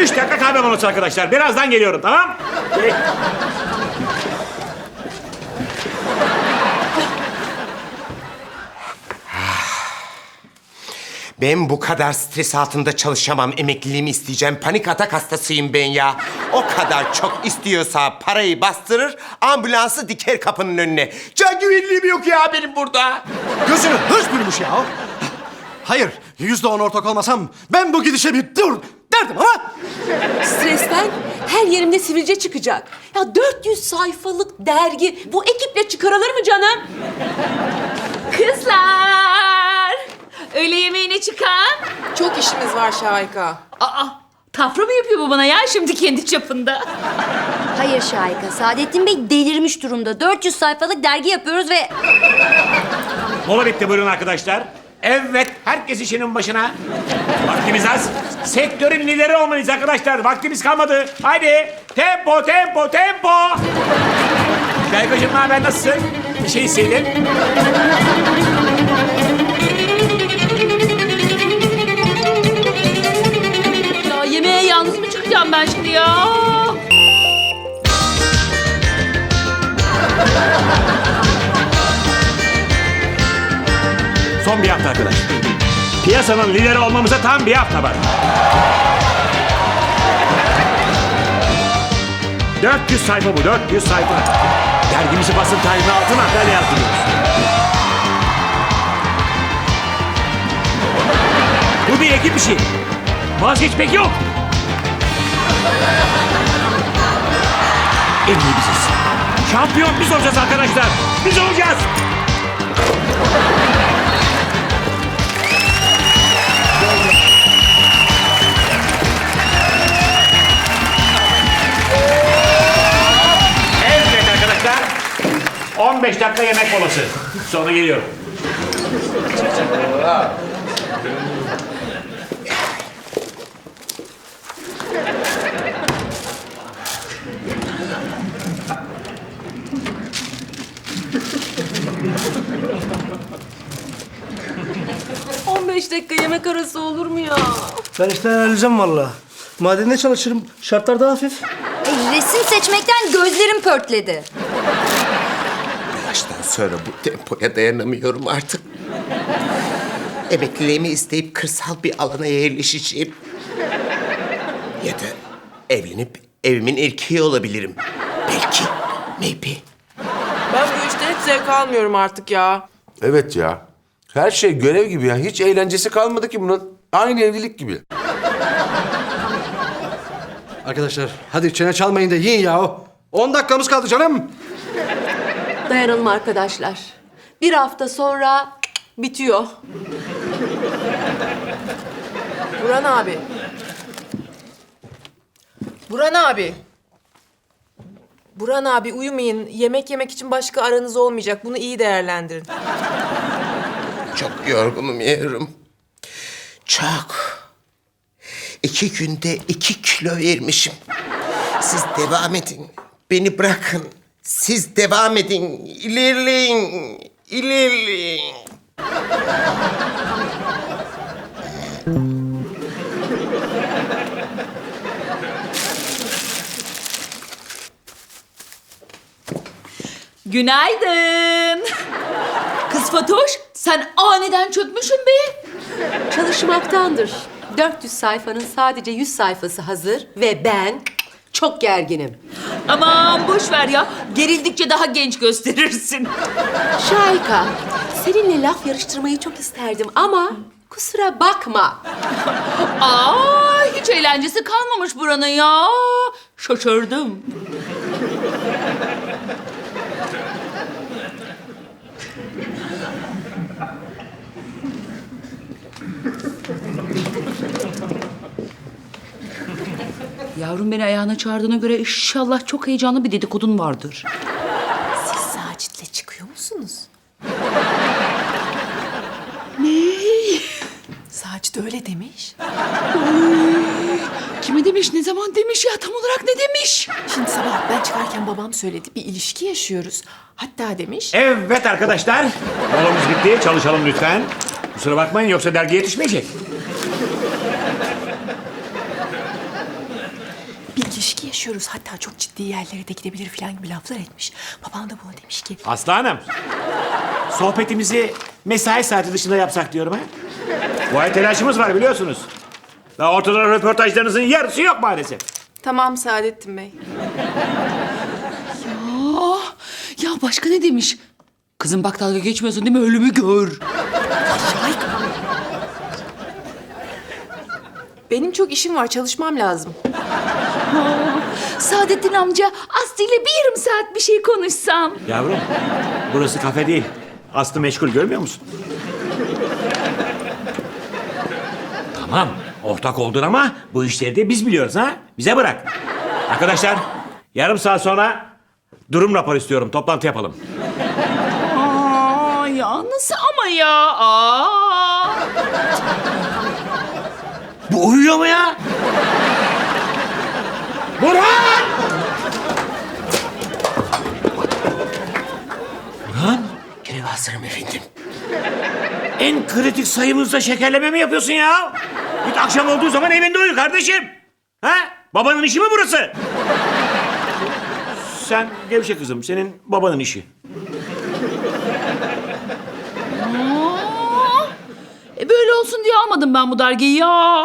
Üç dakika kahve molası arkadaşlar. Birazdan geliyorum, tamam? Ben bu kadar stres altında çalışamam. Emekliliğimi isteyeceğim. Panik atak hastasıyım ben ya. O kadar çok istiyorsa parayı bastırır, ambulansı diker kapının önüne. Can güvenliğim yok ya benim burada. Gözünü hırs bürümüş ya. Hayır, yüzde on ortak olmasam ben bu gidişe bir dur derdim ama... Stresten her yerimde sivilce çıkacak. Ya 400 sayfalık dergi bu ekiple çıkarılır mı canım? Kızlar! Öğle yemeğine çıkan. Çok işimiz var Şahika. Aa, tafra mı yapıyor bu bana ya şimdi kendi çapında? Hayır Şahika, Saadettin Bey delirmiş durumda. 400 sayfalık dergi yapıyoruz ve... Mola bitti buyurun arkadaşlar. Evet, herkes işinin başına. Vaktimiz az. Sektörün lideri olmalıyız arkadaşlar. Vaktimiz kalmadı. Haydi. Tempo, tempo, tempo. Ne haber, nasılsın? Bir şey hissedin. Son bir hafta arkadaş. Piyasanın lideri olmamıza tam bir hafta var. 400 sayfa bu, 400 sayfa. Dergimizi basın tarihine altına böyle yazdırıyoruz. Bu bir ekip işi. Vazgeçmek yok. En iyi biziz. Şampiyon biz olacağız arkadaşlar. Biz olacağız. 15 dakika yemek molası. Sonra geliyorum. Cık, 15 dakika yemek arası olur mu ya? Ben işte halledeceğim valla. Madende çalışırım, şartlar daha hafif. E, resim seçmekten gözlerim pörtledi. Bu yaştan sonra bu tempoya dayanamıyorum artık. Emekliliğimi isteyip kırsal bir alana yerleşeceğim. Ya da evlenip evimin erkeği olabilirim. Belki, maybe. Ben bu işten hiç zevk almıyorum artık ya. Evet ya. Her şey görev gibi ya. Hiç eğlencesi kalmadı ki bunun. Aynı evlilik gibi. Arkadaşlar hadi çene çalmayın da yiyin ya. 10 dakikamız kaldı canım. Dayanalım arkadaşlar. Bir hafta sonra bitiyor. Buran abi. Buran abi. Buran abi uyumayın. Yemek yemek için başka aranız olmayacak. Bunu iyi değerlendirin. Çok yorgunum yarım. Çok. İki günde iki kilo vermişim. Siz devam edin. Beni bırakın. Siz devam edin. İlerleyin. İlerleyin. Günaydın. Kız Fatoş, sen aniden çökmüşsün be. Çalışmaktandır. 400 sayfanın sadece 100 sayfası hazır ve ben çok gerginim. Aman boş ver ya. Gerildikçe daha genç gösterirsin. Şahika, seninle laf yarıştırmayı çok isterdim ama kusura bakma. Aa, hiç eğlencesi kalmamış buranın ya. Şaşırdım. Yavrum beni ayağına çağırdığına göre inşallah çok heyecanlı bir dedikodun vardır. Siz Sacit'le çıkıyor musunuz? Ne? Sacit öyle demiş. Kime demiş, ne zaman demiş ya? Tam olarak ne demiş? Şimdi sabah ben çıkarken babam söyledi. Bir ilişki yaşıyoruz. Hatta demiş. Evet arkadaşlar. Molamız bitti. Çalışalım lütfen. Kusura bakmayın yoksa dergi yetişmeyecek. İlişki yaşıyoruz. Hatta çok ciddi yerlere de gidebilir falan gibi laflar etmiş. Babam da buna demiş ki Aslı Hanım. Sohbetimizi mesai saati dışında yapsak diyorum ha. Bu ay telaşımız var biliyorsunuz. Daha ortada röportajlarınızın yarısı yok maalesef. Tamam Saadettin Bey. Ah, ya başka ne demiş? Kızım bak dalga geçmiyorsun değil mi? Ölümü gör. Benim çok işim var. Çalışmam lazım. Saadettin amca Aslı ile bir yarım saat bir şey konuşsam. Yavrum burası kafe değil. Aslı meşgul görmüyor musun? tamam ortak oldun ama bu işleri de biz biliyoruz ha. Bize bırak. Arkadaşlar yarım saat sonra durum raporu istiyorum. Toplantı yapalım. Aa, ya nasıl ama ya? Aa. Bu uyuyor mu ya? Burhan! Burhan? Yine bastırım efendim. En kritik sayımızda şekerleme mi yapıyorsun ya? Git akşam olduğu zaman evinde uyu kardeşim. Ha? Babanın işi mi burası? Sen gevşe kızım. Senin babanın işi. Aa. E böyle olsun diye almadım ben bu dergiyi ya.